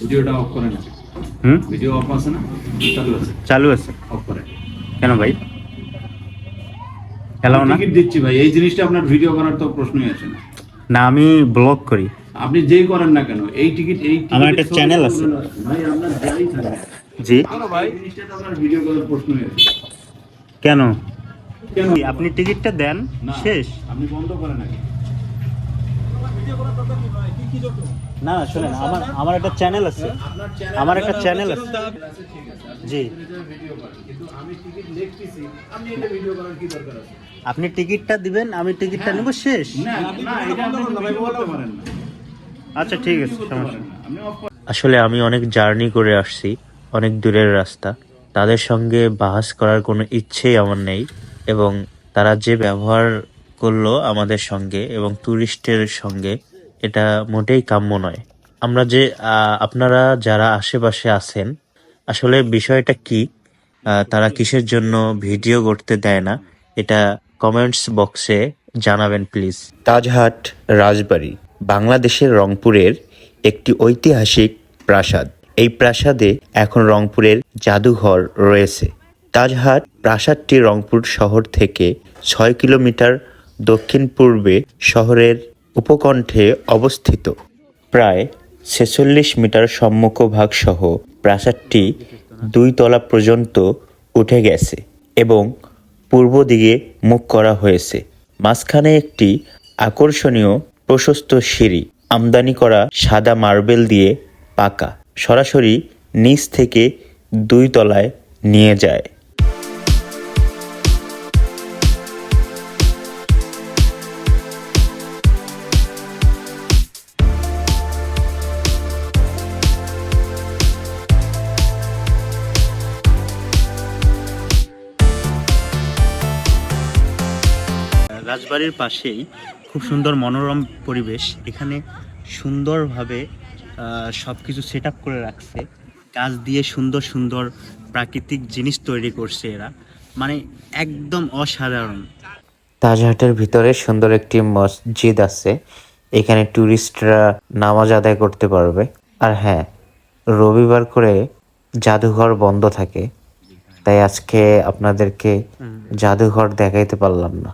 ভিডিওটা অফ করে না হুম? ভিডিও অফ আছে না? চালু আছে। চালু আছে। অফ করে। কেন ভাই? খেলাও না? টিকিট দিচ্ছি ভাই। এই জিনিসটা আপনার ভিডিও করার তো প্রশ্নই আসে না। না আমি ব্লগ করি। আপনি যেই করেন না কেন এই টিকিট এই আমার একটা channel আছে। ভাই আপনার যাই থাকে জি। ভাই জিনিসটা তো আপনার ভিডিও করার প্রশ্নই আসে কেন? কেন? আপনি টিকিটটা দেন? শেষ। আপনি বন্ধ করেন নাকি না না শোনেন আমার আমার একটা চ্যানেল আছে। আমার একটা চ্যানেল আছে। জি। আপনি এটা ভিডিও করার কি দরকার আছে আপনি টিকিটটা দিবেন আমি টিকিটটা নেব শেষ। না না এটা আপনি ভিডিও করতে পারেন না। আচ্ছা ঠিক আছে সমস্যা আসলে আমি অনেক জার্নি করে আসছি অনেক দূরের রাস্তা। তাদের সঙ্গে বাহাস করার কোনো ইচ্ছেই আমার নেই এবং তারা যে ব্যবহার করল আমাদের সঙ্গে এবং ট্যুরিস্টের সঙ্গে, এটা মোটেই কাম্য নয়। আমরা যে আপনারা যারা আশেপাশে আছেন, আসলে বিষয়টা কি? তারা কিসের জন্য ভিডিও করতে দেয় না? এটা কমেন্টস বক্সে জানাবেন প্লিজ তাজহাট, রাজবাড়ি, বাংলাদেশের রংপুরের একটি ঐতিহাসিক প্রাসাদ। এই প্রাসাদে এখন রংপুরের জাদুঘর রয়েছে। তাজহাট প্রাসাদটি রংপুর শহর থেকে ছয় কিলোমিটার দক্ষিণ পূর্বে শহরের উপকণ্ঠে অবস্থিত। প্রায় ছেচল্লিশ মিটার সম্মুখভাগ সহ প্রাসাদটি দুই তলা পর্যন্ত উঠে গেছে এবং পূর্ব দিকে মুখ করা হয়েছে। মাঝখানে একটি আকর্ষণীয় প্রশস্ত সিঁড়ি, আমদানি করা সাদা মার্বেল দিয়ে পাকা, সরাসরি নিচ থেকে দুই তলায় নিয়ে যায়। রাজবাড়ির পাশেই খুব সুন্দর মনোরম পরিবেশ। এখানে সুন্দরভাবে সব কিছু সেট আপ করে রাখছে। গাছ দিয়ে সুন্দর সুন্দর প্রাকৃতিক জিনিস তৈরি করছে এরা। মানে একদম অসাধারণ। তাজহাটের ভিতরে সুন্দর একটি মসজিদ আছে। এখানে ট্যুরিস্টরা নামাজ আদায় করতে পারবে। আর হ্যাঁ রবিবার করে জাদুঘর বন্ধ থাকে। তাই আজকে আপনাদেরকে জাদুঘর দেখাইতে পারলাম না।